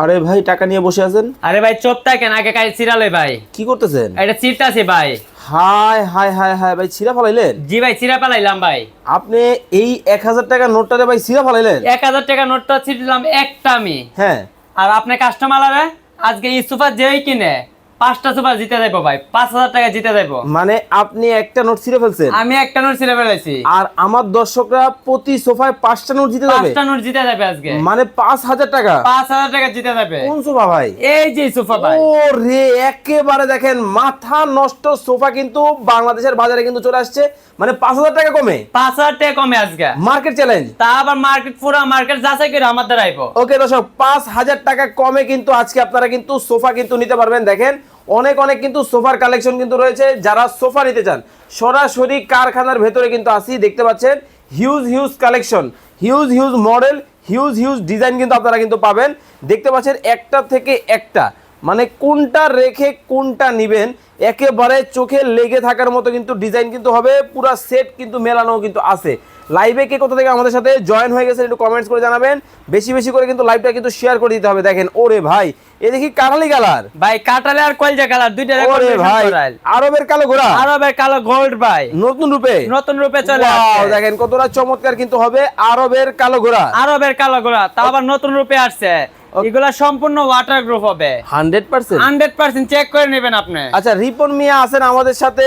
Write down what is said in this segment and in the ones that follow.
আরে ভাই টাকা নিয়ে বসে আছেন? আরে ভাই চোপটা কেন? আগে কাই চিরালে ভাই। কি করতেছেন? এটা চিরতাছি ভাই। হাই হাই হাই হাই ভাই ছিঁড়া ফেলাইলেন? জি ভাই চিরা ফেলাইলাম ভাই। আপনি এই এক হাজার টাকার নোটটা ভাই ছিঁড়া ফেলাইলেন? এক হাজার টাকা নোটটা ছিটিলাম একটা আমি। হ্যাঁ। আর আপনার কাস্টমার আজকে এই সোফা যেই কিনে পাঁচটা সোফা জিতে যাইবো ভাই পাঁচ হাজার টাকা জিতে যাইবো। মানে আপনি একটা নোট ছিঁড়ে ফেলছেন? আমি একটা নোট ছিঁড়ে ফেলেছি। আর আমার দর্শকরা প্রতি সোফায় পাঁচটা নোট জিতে যাবে? পাঁচটা নোট জিতে যাবে আজকে। মানে পাঁচ হাজার টাকা? পাঁচ হাজার টাকা জিতে যাবে। কোন সোফা ভাই? এই যে সোফা ভাই। ও রে একেবারে দেখেন মাথা নষ্ট সোফা কিন্তু বাংলাদেশের বাজারে কিন্তু চলে আসছে। মানে পাঁচ হাজার টাকা কমে? পাঁচ হাজার টাকা কমে আজকে। Market challenge? তা আবার মার্কেট পুরো মার্কেট যাচাই করে আমার দ্বারা আইবো। ওকে দর্শক পাঁচ হাজার টাকা কমে কিন্তু আজকে আপনারা কিন্তু সোফা কিন্তু নিতে পারবেন। দেখেন অনেক অনেক কিন্তু সোফার কালেকশন কিন্তু রয়েছে। যারা সোফা নিতে চান, সরাসরি কারখানার ভেতরে কিন্তু আসি, দেখতে পাচ্ছেন huge huge collection huge huge model huge huge design কিন্তু আপনারা কিন্তু পাবেন। দেখতে পাচ্ছেন, একটা থেকে একটা মানে কোনটা রেখে কোনটা নিবেন, একেবারে চোখে লেগে থাকার মতো কিন্তু ডিজাইন কিন্তু হবে, পুরা সেট কিন্তু মেলানো কিন্তু আছে। লাইভে কে কোথা থেকে আমাদের সাথে জয়েন হয়ে গেছে একটু কমেন্টস করে জানাবেন। বেশি বেশি করে কিন্তু লাইভটা কিন্তু শেয়ার করে দিতে হবে। দেখেন ওরে ভাই এ দেখি কাটালি কালার ভাই কাটালে আর কলজা কালার দুইটা ওরে ভাই আরবের কালো ঘোড়া। আরবের কালো গোল্ড ভাই। নতুন রূপে। নতুন রূপে চলে আসছে। দেখেন কতটা চমৎকার কিন্তু হবে আরবের কালো ঘোড়া। আরবের কালো ঘোড়া তা আবার নতুন রূপে আসছে। এগুলা সম্পূর্ণ ওয়াটার গ্রুপ হবে। Hundred percent? Hundred percent check করে নেবেন আপনি। আচ্ছা রিপন মিয়া আছেন আমাদের সাথে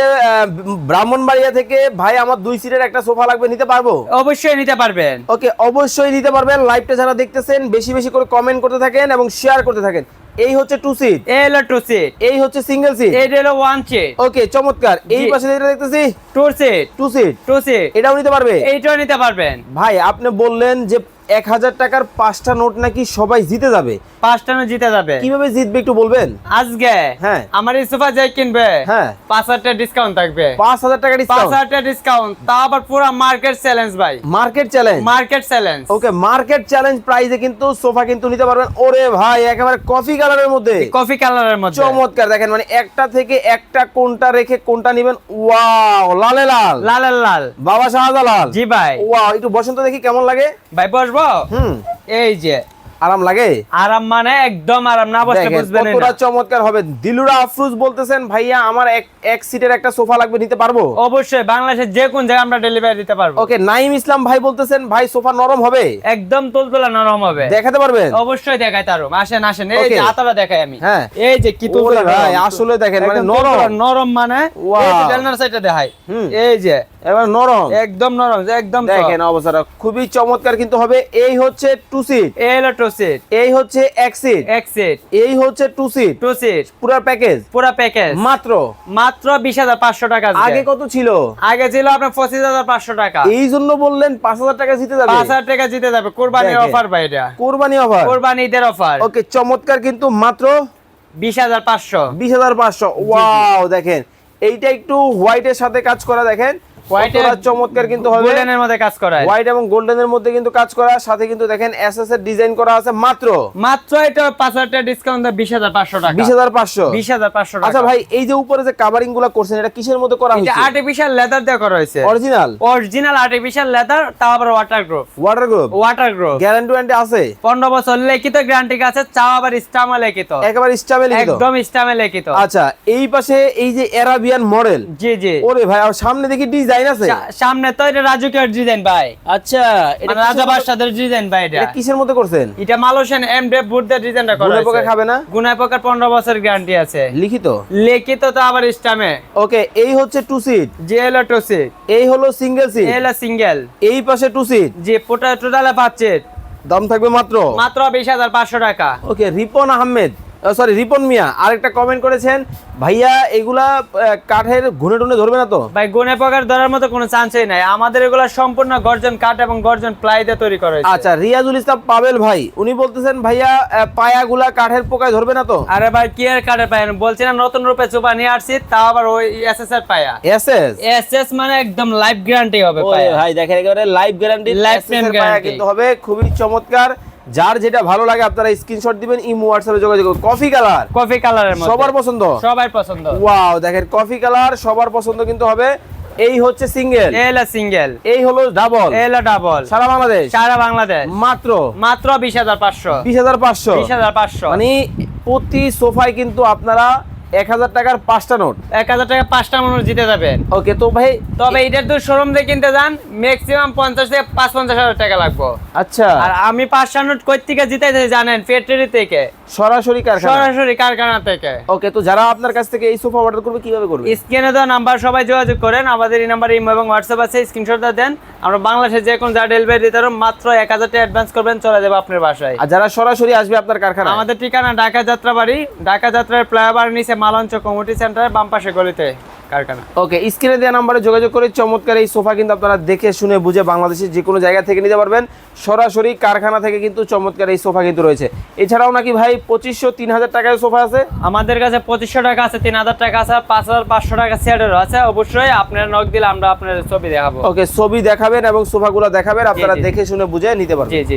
ব্রাহ্মণবাড়িয়া থেকে। ভাই আমার দুই সিটের একটা সোফা লাগবে নিতে পারব? অবশ্যই নিতে পারবেন। ওকে অবশ্যই নিতে পারবেন। লাইভটা যারা দেখতেছেন বেশি বেশি করে কমেন্ট করতে থাকেন এবং শেয়ার করতে থাকেন। এই হচ্ছে টু সিট এই হলো টু সিট এই হচ্ছে সিঙ্গেল সিট এইটা হলো ওয়ান সিট ওকে চমৎকার। এই। পাশে যেটা দেখতেছি two seat two seat two seat এটাও নিতে পারবে? এইটাও নিতে পারবেন। ভাই আপনি বললেন যে এক হাজার টাকার পাঁচটা নোট নাকি সবাই জিতে যাবে? পাঁচটা নো জিতে যাবে। কীভাবে জিতবে একটু বলবেন? আজকে? হ্যাঁ। আমার এই সোফা যাই কিনবে? হ্যাঁ। পাঁচ হাজার টাকা ডিসকাউন্ট থাকবে। পাঁচ হাজার টাকা পাঁচ হাজার টাকা ডিসকাউন্ট তা আবার পুরো মার্কেট চ্যালেঞ্জ ভাই। Market challenge market challenge okay market challenge প্রাইসে কিন্তু সোফা কিন্তু নিতে পারবেন। ওরে ভাই একেবারে কফি কালারের মধ্যে। কফি কালারের মধ্যে। চমৎকার। দেখেন মানে একটা থেকে একটা কোনটা রেখে কোনটা নেবেন? ওয়াও লালে লাল। লাল লাল বাবা শাহজালাল। জি ভাই। ওয়াও একটু বসন্ত দেখি কেমন লাগে। ভাই বসবো হুম। এই যে আরাম লাগে? আরাম মানে একদম আরাম না বসলে বুঝবেন কতটা চমৎকার হবে। দিলুরা আফরুজ বলতেছেন ভাইয়া আমার এক এক সিটের একটা সোফা লাগবে নিতে পারব? অবশ্যই বাংলাদেশের যে কোন জায়গায় আমরা ডেলিভারি দিতে পারব। ওকে নাইম ইসলাম ভাই বলতেছেন ভাই সোফা নরম হবে? একদম তুলতুলা নরম হবে। দেখাতে পারবেন? অবশ্যই দেখাই তারম আসেন আসেন এই যে আতারা দেখাই আমি। হ্যাঁ। এই যে কি তুলতুলা ভাই, আসলে দেখেন, মানে নরম। নরম মানে. এই যে সাইডটা দেখাই। এই যে এবার নরম। একদম নরম একদম দেখেন অবস্থাটা খুবই চমৎকার কিন্তু হবে। এই হচ্ছে টু সিট এই হলো টু সিট এই হচ্ছে এক সিট এক সিট এই হচ্ছে টু সিট টু সিট পুরো প্যাকেজ পুরো প্যাকেজ মাত্র? মাত্র বিশ হাজার পাঁচশো টাকা আগে কত ছিল? আগে ছিল আপনার পঁচিশ হাজার পাঁচশো টাকা। এই জন্য বললেন পাঁচ হাজার টাকা জিতে যাবে? পাঁচ হাজার টাকা জিতে যাবে। কোরবানির অফার ভাই এটা। কোরবানি অফার কোরবানি ঈদের অফার ওকে চমৎকার কিন্তু মাত্র বিশ হাজার পাঁচশো। বিশ হাজার পাঁচশো। ওয়াও দেখেন। এইটা একটু হোয়াইটের সাথে কাজ করা দেখেন। চমৎকার কিন্তু হবে। গোল্ডেনের মধ্যে কাজ করায় হোয়াইট এবং গোল্ডেনের মধ্যে কিন্তু কাজ করা সাথে কিন্তু দেখেন এসএস এর ডিজাইন করা আছে মাত্র। মাত্র এটা পাঁচ হাজার টাকা ডিসকাউন্ট দেয় বিশ টাকা। বিশ হাজার পাঁচশো। বিশ হাজার পাঁচশো টাকা। আচ্ছা ভাই এই যে উপরে যে কাভারিংগুলা করছেন এটা কিসের মধ্যে করা এটা আর্টিফিশিয়াল লেদার দিয়ে করা হয়েছে। অরিজিনাল অরিজিনাল আর্টিফিশিয়াল লেদার তাও আবার waterproof waterproof waterproof guarantee warranty আছে? পনেরো বছর লিখিত গ্যারান্টি আছে আবার স্টামে লিখিত। একেবারে স্টাবেল একদম স্টামে লিখিত। আচ্ছা এই পাশে এই যে এরাবিয়ান মডেল জি জি। ওরে ভাই আর সামনে দেখি ডিজাইন আছে? সামনে তো এটা রাজুকের ডিজাইন ভাই। আচ্ছা এটা মানে রাজা বাদশাদের ডিজাইন ভাই এটা। কিসের মধ্যে করছেন? এটা মালয়েশিয়ান এম ডে বুটদের ডিজাইনটা করা খাবে না? গুনায় পোকার পনেরো বছর গ্যারান্টি আছে। লিখিত? লিখিত তো আবার স্টামে ওকে এই হচ্ছে টু সিট যে এলো টু সিট এই হলো সিঙ্গেল সিট এলো সিঙ্গেল এই পাশে টু সিট যে পোটা টোটালে পাচ্ছে দাম থাকবে মাত্র? মাত্র বিশ হাজার পাঁচশো টাকা। ওকে রিপন আহমেদ। সরি রিপন মিয়া আরেকটা কমেন্ট করেছেন ভাইয়া এগুলা কাঠের ঘুনে টুনে ধরবে না তো? ভাই গুনে পোকার ধরার মতো কোনো চান্সই নাই। আমাদের এগুলো সম্পূর্ণ গর্জন কাঠ এবং গর্জন প্লাই দিয়ে তৈরি করা হয়েছে। আচ্ছা রিয়াজুল ইসলাম পাবেল ভাই উনি বলতেছেন ভাইয়া পায়াগুলা কাঠের পোকায় ধরবে না তো? আরে ভাই কি আর কাঠের পায়? বলছি না নতুন রূপে চোপা নিয়ে আসছি তাও আবার ওই এস এস এর পায়া। এস এস এস এস মানে একদম লাইফ গ্যারান্টি হবে ভাই দেখেন একেবারে লাইভ গ্যারান্টি Lifetime guarantee। কিন্তু হবে খুবই চমৎকার। যার যেটা ভালো লাগে আপনারা স্ক্রিনশট দিবেন ইমো হোয়াটসঅ্যাপে যোগাযোগ করুন। কফি কালার কফি কালারের মধ্যে। সবার পছন্দ? সবার পছন্দ। ওয়াও দেখেন কফি কালার সবার পছন্দ কিন্তু হবে। এই হচ্ছে সিঙ্গেল এলা সিঙ্গেল এই হলো ডাবল এলা ডাবল সারা বাংলাদেশ? সারা বাংলাদেশ। মাত্র? মাত্র বিশ হাজার পাঁচশো। বিশ হাজার পাঁচশো? বিশ হাজার পাঁচশো। মানে প্রতি সোফায় কিন্তু আপনারা এক হাজার টাকার পাঁচটা নোট। এক হাজার টাকা পাঁচটা মানুষ জিতে যাবেন। ওকে তো ভাই তবে এটার তো শোরুম থেকে কিনতে যান ম্যাক্সিমাম পঞ্চাশ থেকে পাঁচ পঞ্চাশ হাজার টাকা লাগবে। আচ্ছা। আর আমি পাঁচটা নোট কই থেকে জিতে জানেন ফ্যাক্টরি থেকে। সরাসরি কারখানা। সরাসরি কারখানা থেকে। ওকে তো যারা আপনার কাছ থেকে এই সোফা অর্ডার করবে কীভাবে করবে? স্ক্রিনে দেওয়া নাম্বার সবাই যোগাযোগ করেন। আমাদের এই নাম্বারে ইমো এবং হোয়াটসঅ্যাপ আছে স্ক্রিনশটটা দেন। আমরা বাংলাদেশে যে কোনো যারা ডেলিভারি দিতে পারো মাত্র এক হাজার টাকা অ্যাডভান্স করবেন চলে যাবে আপনার বাসায়। আর যারা সরাসরি আসবে আপনার কারখানা আমাদের ঠিকানা ঢাকা যাত্রাবাড়ি ঢাকা যাত্রার ফ্লাইওভার নিচে মালঞ্চ কমিউনিটি সেন্টার বাম পাশে গলিতে। কারখানা। ওকে স্ক্রিনে দেওয়া নাম্বারে যোগাযোগ করে চমৎকার এই সোফা কিন্তু আপনারা দেখে শুনে বুঝে বাংলাদেশের যে কোনো জায়গা থেকে নিতে পারবেন। সরাসরি কারখানা থেকে কিন্তু চমৎকার এই সোফা কিন্তু রয়েছে। এছাড়াও নাকি ভাই পঁচিশশো তিন হাজার টাকায় সোফা আছে? আমাদের কাছে পঁচিশশো টাকা আছে তিন হাজার টাকা আছে পাঁচ হাজার পাঁচশো টাকা সেটেরও আছে। অবশ্যই আপনার নখ দিলে আমরা আপনার ছবি দেখাবো। ওকে ছবি দেখাবেন এবং সোফাগুলো দেখাবেন আপনারা দেখে শুনে বুঝে নিতে পারবেন। জি জি।